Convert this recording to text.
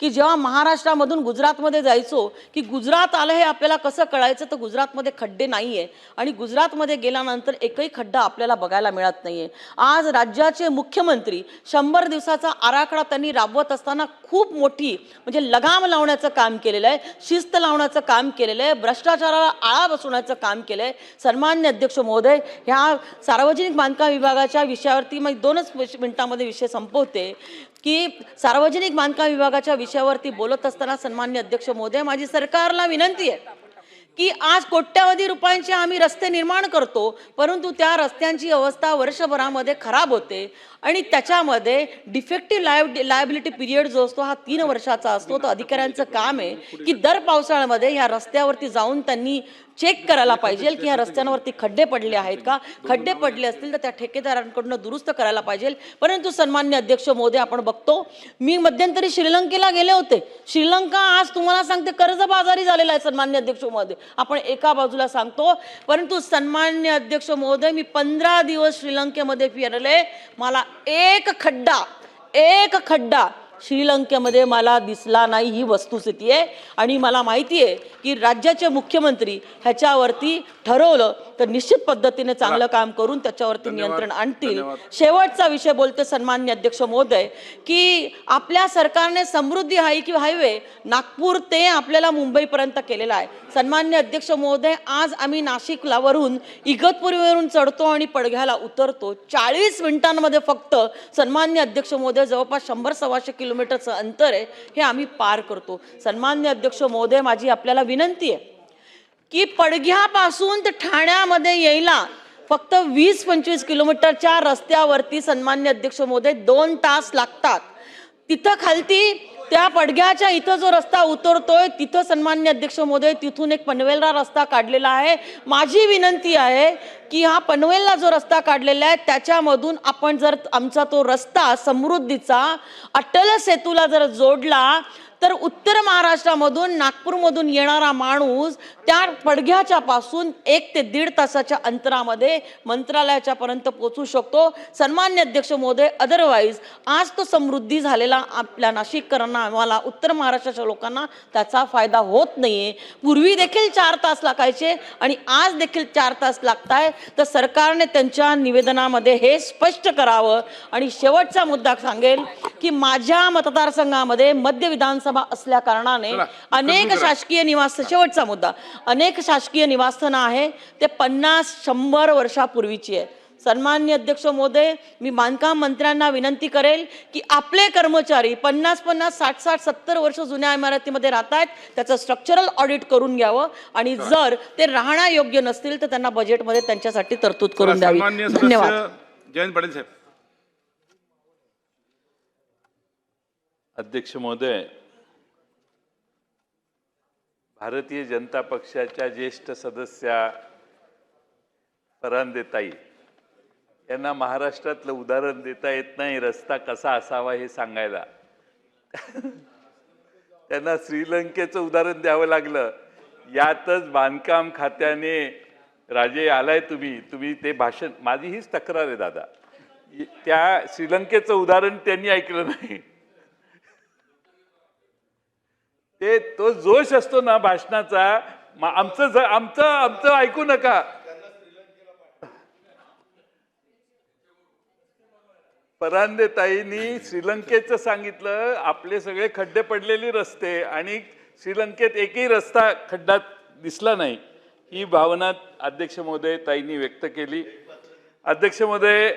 की जेव्हा महाराष्ट्रामधून गुजरातमध्ये जायचो की गुजरात आलं हे आपल्याला कसं कळायचं? तर गुजरातमध्ये खड्डे नाही आहे आणि गुजरातमध्ये गेल्यानंतर एकही खड्डा आपल्याला बघायला मिळत नाही आहे आज राज्याचे मुख्यमंत्री शंभर दिवसाचा आराखडा त्यांनी राबवत असताना खूप मोठी म्हणजे लगाम लावण्याचं काम केलेलं आहे शिस्त लावण्याचं काम केलेलं आहे भ्रष्टाचाराला आळा बसवण्याचं काम केलं आहे सन्मान्य अध्यक्ष महोदय ह्या सार्वजनिक बांधकाम विभागाच्या विषयावरती मी दोनच मिनिटामध्ये विषय संपवते. की सार्वजनिक बांधकाम विभागाच्या विषयावरती बोलत असताना सन्मान्य अध्यक्ष मोदय माझी सरकारला विनंती आहे. की आज कोट्यावधी रुपयांचे आम्ही रस्ते निर्माण करतो परंतु त्या रस्त्यांची अवस्था वर्षभरामध्ये खराब होते आणि त्याच्यामध्ये डिफेक्टिव्ह लायब लायबिलिटी पिरियड जो असतो हा तीन वर्षाचा असतो. तो अधिकाऱ्यांचं काम आहे की दर पावसाळ्यामध्ये ह्या रस्त्यावरती जाऊन त्यांनी चेक करायला पाहिजे की ह्या रस्त्यांवरती खड्डे पडले आहेत का? खड्डे पडले असतील तर त्या ठेकेदारांकडून दुरुस्त करायला पाहिजे. परंतु सन्मान्य अध्यक्ष मोदी आपण बघतो मी मध्यंतरी श्रीलंकेला गेले होते. श्रीलंका आज तुम्हाला सांगते कर्जबाजारी झालेला आहे सन्मान्य अध्यक्ष मोदी. आपण एका बाजूला सांगतो परंतु सन्मान्य अध्यक्ष महोदय मी पंधरा दिवस श्रीलंकेमध्ये फिरले. मला एक खड्डा एक खड्डा श्रीलंकेमध्ये मला दिसला नाही ही वस्तुस्थिती आहे. आणि मला माहिती आहे की राज्याचे मुख्यमंत्री ह्याच्यावरती ठरवलं तर निश्चित पद्धतीने चांगलं काम करून त्याच्यावरती नियंत्रण आणतील. शेवटचा विषय बोलते सन्मान्य अध्यक्ष महोदय की आपल्या सरकारने समृद्धी हाय की हायवे नागपूर ते आपल्याला मुंबईपर्यंत केलेला आहे. सन्मान्य अध्यक्ष महोदय आज आम्ही नाशिकलावरून इगतपुरीवरून चढतो आणि पडघ्याला उतरतो. चाळीस मिनिटांमध्ये फक्त सन्मान्य अध्यक्ष महोदय जवळपास शंभर सव्वाशे किलोमीटरचं अंतर आहे हे आम्ही पार करतो. सन्मान्य अध्यक्ष महोदय माझी आपल्याला विनंती आहे की पडघ्यापासून ते ठाण्यामध्ये यायला फक्त वीस पंचवीस किलोमीटरच्या रस्त्यावरती सन्मान्य अध्यक्ष महोदय दोन तास लागतात. तिथं खालती त्या पडग्याच्या इथं जो रस्ता उतरतोय तिथं सन्मान्य अध्यक्ष महोदय तिथून एक पनवेलला रस्ता काढलेला आहे. माझी विनंती आहे की हा पनवेलला जो रस्ता काढलेला आहे त्याच्यामधून आपण जर आमचा तो रस्ता समृद्धीचा अटल सेतूला जर जोडला तर उत्तर महाराष्ट्रामधून नागपूरमधून येणारा माणूस त्या पडघ्याच्या पासून एक ते दीड तासाच्या अंतरामध्ये मंत्रालयाच्या पर्यंत पोचू शकतो. सन्मान्य अध्यक्ष महोदय अदरवाईज आज तो समृद्धी झालेला आपल्या नाशिककरांना आम्हाला उत्तर महाराष्ट्राच्या लोकांना त्याचा फायदा होत नाहीये. पूर्वी देखील चार तास लागायचे आणि आज देखील चार तास लागताय. तर सरकारने त्यांच्या निवेदनामध्ये हे स्पष्ट करावं. आणि शेवटचा मुद्दा सांगेल की माझ्या मतदारसंघामध्ये मध्य विधानसभा असल्या कारणाने अनेक. शासकीय निवास शेवटचा मुद्दा. अनेक शासकीय निवासस्थानं आहे ते पन्नास शंभर वर्षापूर्वीची आहे सन्मान्य अध्यक्ष महोदय मी बांधकाम मंत्र्यांना विनंती करेल की आपले कर्मचारी पन्नास पन्नास साठ साठ सत्तर वर्ष जुन्या इमारतीमध्ये राहत आहेत त्याचं स्ट्रक्चरल ऑडिट करून घ्यावं आणि जर ते राहण्यायोग्य नसतील तर त्यांना बजेटमध्ये त्यांच्यासाठी तरतूद करून द्यावी. धन्यवाद. जयंत पाटील साहेब. अध्यक्ष महोदय भारतीय जनता पक्षाच्या ज्येष्ठ सदस्या परांदेताई यांना महाराष्ट्रातलं उदाहरण देता येत नाही रस्ता कसा असावा हे सांगायला. त्यांना श्रीलंकेचं उदाहरण द्यावं लागलं. यातच बांधकाम खात्याने राजे आलाय तुम्ही तुम्ही ते भाषण माझी हीच तक्रार आहे दादा. त्या श्रीलंकेचं उदाहरण त्यांनी ऐकलं नाही. ते तो जोश असतो ना भाषणाचा आमचं आमचं आमचं ऐकू नका. परांदेताईंनी श्रीलंकेचं सांगितलं आपले सगळे खड्डे पडलेली रस्ते आणि श्रीलंकेत एकही रस्ता खड्डा दिसला नाही. ही भावना अध्यक्ष महोदय ताईंनी व्यक्त केली. अध्यक्ष महोदय